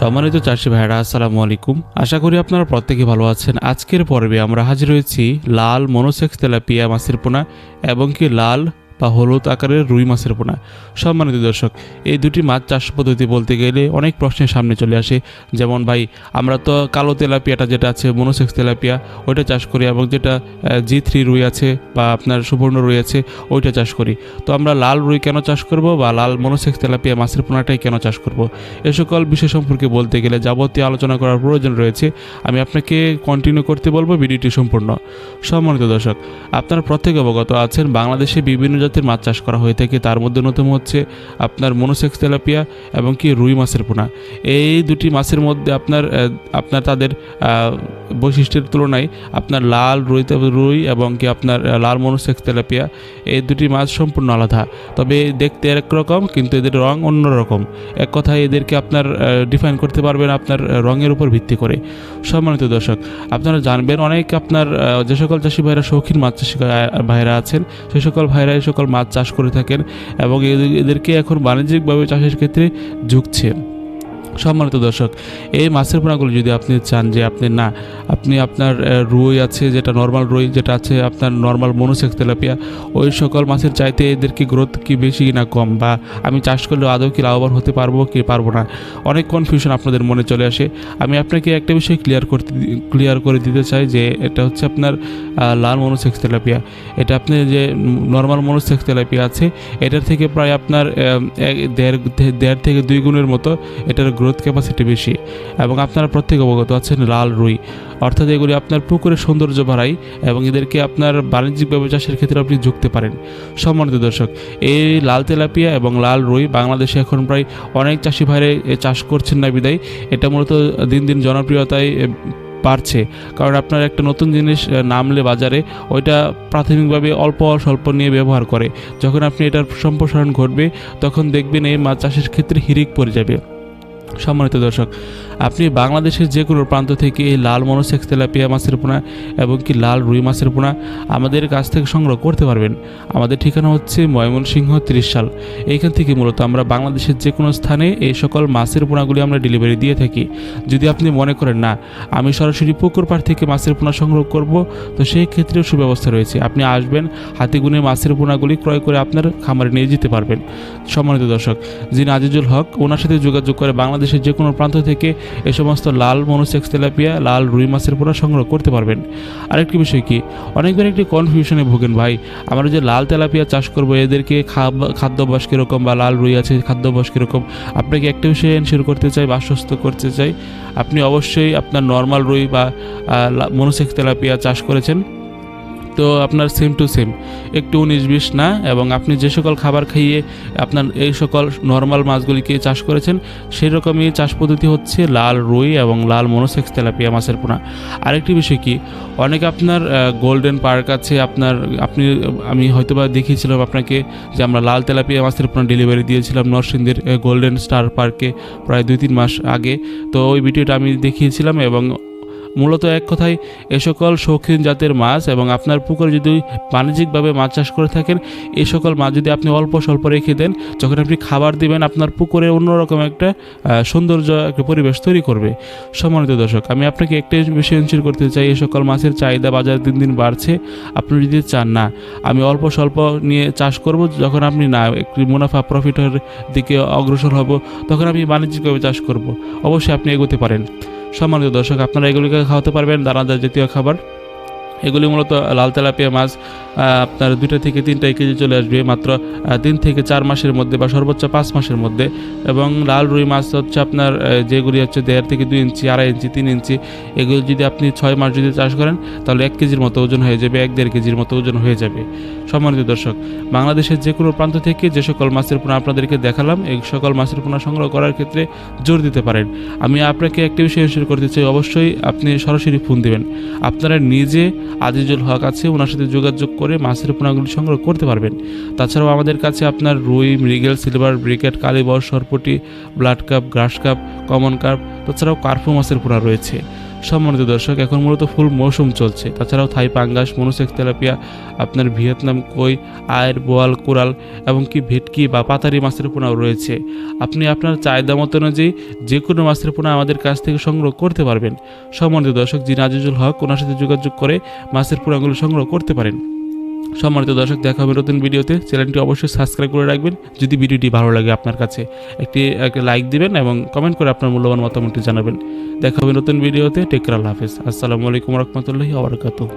সম্মানিত চাষি ভাইরা আসসালামু আলাইকুম। আশা করি আপনারা প্রত্যেকে ভালো আছেন। আজকের পর্বে আমরা হাজির হয়েছি লাল মনোসেক্স তেলাপিয়া মাছের পোনা এবং কি লাল বা হলুদ আকারের রুই মাছের পোনা। সম্মানিত দর্শক, এই দুটি মাছ চাষ পদ্ধতি বলতে গেলে অনেক প্রশ্নের সামনে চলে আসে। যেমন ভাই, আমরা তো কালো তেলাপিয়াটা যেটা আছে, মনোসেক্স তেলাপিয়া, ওইটা চাষ করি এবং যেটা জি থ্রি রুই আছে বা আপনার সুবর্ণ রুই আছে, ওইটা চাষ করি। তো আমরা লাল রুই কেন চাষ করব বা লাল মনোসেক্স তেলাপিয়া মাছের পোনাটাই কেন চাষ করব? এ সকল বিষয় সম্পর্কে বলতে গেলে যাবতীয় আলোচনা করার প্রয়োজন রয়েছে। আমি আপনাকে কন্টিনিউ করতে বলব, ভিডিওটি সম্পূর্ণ। সম্মানিত দর্শক, আপনারা প্রত্যেক অবগত আছেন, বাংলাদেশে বিভিন্ন জাতের মাছ চাষ করা হয়ে থাকে। তার মধ্যে অন্যতম হচ্ছে আপনার মনোসেক্স তেলাপিয়া এবং কি রুই মাছের পোনা। এই দুটি মাছের মধ্যে আপনার আপনার তাদের বৈশিষ্ট্যের তুলনায় আপনার লাল রুই রুই এবং কি আপনার লাল মনোসেক্স তেলাপিয়া, এই দুটি মাছ সম্পূর্ণ আলাদা। তবে দেখতে একরকম কিন্তু এদের রং অন্যরকম। এক কথায় এদেরকে আপনার ডিফাইন করতে পারবেন আপনার রঙের উপর ভিত্তি করে। সম্মানিত দর্শক, আপনারা জানবেন অনেক আপনার যে সকল চাষি ভাইরা শৌখিন মাছ চাষি ভাইরা আছেন সেই সকল ভাইরা এই সকল মাছ চাষ করে থাকেন এবং এদের- এদেরকে এখন বাণিজ্যিকভাবে চাষের ক্ষেত্রে ঝুঁকছে। সম্মানিত দর্শক, এই মাছের পোনাগুলো যদি আপনি চান যে আপনি না, আপনি আপনার রুই আছে যেটা নর্মাল রুই, যেটা আছে আপনার নর্মাল মনোসেক্স তেলাপিয়া, ওই সকল মাছের চাইতে এদের কি গ্রোথ কি বেশি না কম? বা আমি চাষ করলে আদৌ কি লাভবান হতে পারব কি পারব না? অনেক কনফিউশন আপনাদের মনে চলে আসে। আমি আপনাকে একটা বিষয় ক্লিয়ার করতে ক্লিয়ার করে দিতে চাই যে এটা হচ্ছে আপনার লাল মনোসেক্স তেলাপিয়া। এটা আপনি যে নর্মাল মনোসেক্স তেলাপিয়া আছে, এটার থেকে প্রায় আপনার দেড় দেড় থেকে দুই গুণের মতো এটার গ্রোথ ক্যাপাসিটি বেশি এবং আপনারা প্রত্যেক অবগত আছেন লাল রুই। অর্থাৎ এগুলি আপনার পুকুরের সৌন্দর্য বাড়ায় এবং এদেরকে আপনার বাণিজ্যিকভাবে চাষের ক্ষেত্রে আপনি যুক্তে পারেন। সম্মানিত দর্শক, এই লাল তেলাপিয়া এবং লাল রুই বাংলাদেশে এখন প্রায় অনেক চাষি ভাইরে চাষ করছেন না বিদায়। এটা মূলত দিন দিন জনপ্রিয়তায় বাড়ছে। কারণ আপনার একটা নতুন জিনিস নামলে বাজারে, ওইটা প্রাথমিকভাবে অল্প স্বল্প নিয়ে ব্যবহার করে। যখন আপনি এটার সম্প্রসারণ ঘটবে, তখন দেখবেন এই মাছ চাষের ক্ষেত্রে হিরিক পড়ে যাবে। সম্মানিত দর্শক, আপনি বাংলাদেশের যে কোনো প্রান্ত থেকে এই লাল মনোসেক্স তেলাপিয়া মাছের পোনা এবং কি লাল রুই মাছের পোনা আমাদের কাছ থেকে সংগ্রহ করতে পারবেন। আমাদের ঠিকানা হচ্ছে ময়মনসিংহ তিরিশ সাল। এইখান থেকে মূলত আমরা বাংলাদেশের যে কোনো স্থানে এই সকল মাছের পোনাগুলি আমরা ডেলিভারি দিয়ে থাকি। যদি আপনি মনে করেন, না, আমি সরাসরি পুকুর পাড় থেকে মাছের পোনা সংগ্রহ করব, তো সেই ক্ষেত্রেও সুব্যবস্থা রয়েছে। আপনি আসবেন, হাতে গুনে মাছের পোনাগুলি ক্রয় করে আপনার খামারে নিয়ে যেতে পারবেন। সম্মানিত দর্শক, যিনি আজিজুল হক, ওনার সাথে যোগাযোগ করে বাংলাদেশের যে কোনো প্রান্ত থেকে এই সমস্ত লাল মনোসেক্স তেলাপিয়া, লাল রুই মাছের পোনা সংগ্রহ করতে পারবেন। আরেকটি বিষয় কি? অনেকবার একটি কনফিউশনে ভোগেন ভাই। আমরা যে লাল তেলাপিয়া চাষ করব, এদেরকে খাদ্যাভ্যাস কীরকম বা লাল রুই আছে, খাদ্যাভ্যাস কীরকম? আপনাকে একটা বিষয়ে এনশিওর করতে চাই বা আশ্বস্ত করতে চাই? আপনি অবশ্যই আপনার নর্মাল রুই বা মনোসেক্স তেলাপিয়া চাষ করেছেন? তো আপনার সেম টু সেম একটু উনিশ বিশ না, এবং আপনি যে সকল খাবার খাইয়ে আপনার এই সকল নর্মাল মাছগুলিকে চাষ করেছেন সেই রকমই চাষ পদ্ধতি হচ্ছে লাল রুই এবং লাল মনোসেক্স তেলাপিয়া মাছের পোনা। আরেকটি বিষয় কি, অনেক আপনার গোল্ডেন পার্ক আছে, আপনার, আপনি, আমি হয়তোবা দেখিয়েছিলাম আপনাকে যে আমরা লাল তেলাপিয়া মাছের পোনা ডেলিভারি দিয়েছিলাম নরসিংদীর গোল্ডেন স্টার পার্কে প্রায় দুই তিন মাস আগে। তো ওই ভিডিওটা আমি দেখিয়েছিলাম এবং মূলত এক কথায় এ সকল শৌখিন জাতের মাছ এবং আপনার পুকুরে যদি বাণিজ্যিকভাবে মাছ চাষ করে থাকেন এই সকল মাছ যদি আপনি অল্প স্বল্প রেখে দেন, যখন আপনি খাবার দিবেন, আপনার পুকুরে অন্যরকম একটা সৌন্দর্য একটা পরিবেশ তৈরি করবে। সম্মানিত দর্শক, আমি আপনাকে একটাই বিষয় এনশিওর করতে চাই এই সকল মাছের চাহিদা বাজার দিন দিন বাড়ছে, আপনি যদি চান না, আমি অল্প স্বল্প নিয়ে চাষ করব, যখন আপনি না একটি মুনাফা প্রফিটের দিকে অগ্রসর হব, তখন আমি বাণিজ্যিকভাবে চাষ করব। অবশ্যই আপনি এগোতে পারেন। সম্মানিত দর্শক, আপনারা এগুলিকে খাওয়াতে পারবেন। দানাদার জাতীয় খাবার। এগুলি মূলত লাল তেলাপিয়া মাছ। আপনার দুটো থেকে তিনটাই কেজি চলে আসবে মাত্র তিন থেকে চার মাসের মধ্যে বা সর্বোচ্চ পাঁচ মাসের মধ্যে। এবং লাল রুই মাছ হচ্ছে আপনার যেগুলি হচ্ছে দেড় থেকে দুই ইঞ্চি, আড়াই ইঞ্চি, তিন ইঞ্চি। এগুলো যদি আপনি ছয় মাস যদি চাষ করেন, তাহলে এক কেজির মতো ওজন হয়ে যাবে, এক দেড় কেজির মতো ওজন হয়ে যাবে। সম্মানিত দর্শক, বাংলাদেশের যে কোনো প্রান্ত থেকে যে সকল মাছের পোনা আপনাদেরকে দেখালাম, এই সকল মাছের পোনা সংগ্রহ করার ক্ষেত্রে জোর দিতে পারেন। আমি আপনাকে একটা বিষয় এনশিওর করতে চাই, অবশ্যই আপনি সরাসরি ফোন দেবেন। আপনারা নিজে আজিজুল হক আছে ওনার সাথে যোগাযোগ করে মাছের পোনাগুলি সংগ্রহ করতে পারবেন। তাছাড়াও আমাদের কাছে আপনার রুই, মৃগেল, সিলভার, ব্রিকেট, কালীবর, সরপটি, blood carp, grass carp, common carp, তাছাড়াও কার্পু মাছের পোনা রয়েছে। সম্মানিত দর্শক, এখন মূলত ফুল মৌসুম চলছে। তাছাড়াও থাই পাঙ্গাস, মনোসেক্স তেলাপিয়া, আপনার ভিয়েতনাম কই, আয়ের বোয়াল কোরাল এবং কি ভেটকি বা পাতারি মাছের পোনাও রয়েছে। আপনি আপনার চাহিদা মতো অনুযায়ী যে কোনো মাছের পোনা আমাদের কাছ থেকে সংগ্রহ করতে পারবেন। সম্মানিত দর্শক যিনি আজিজুল হক ওনার সাথে যোগাযোগ করে মাছের পোনাগুলো সংগ্রহ করতে পারেন। সম্মানিত দর্শক, দেখা হবে নতুন ভিডিওতে। চ্যানেলটি অবশ্যই সাবস্ক্রাইব করে রাখবেন। যদি ভিডিওটি ভালো লাগে আপনার কাছে, একটি লাইক দিবেন এবং কমেন্ট করে আপনার মূল্যবান মতামতটি জানাবেন। দেখা হবে নতুন ভিডিওতে। টেকরাল হাফেজ। আসসালামু আলাইকুম রহমতুল্লাহি আবরকাতুহ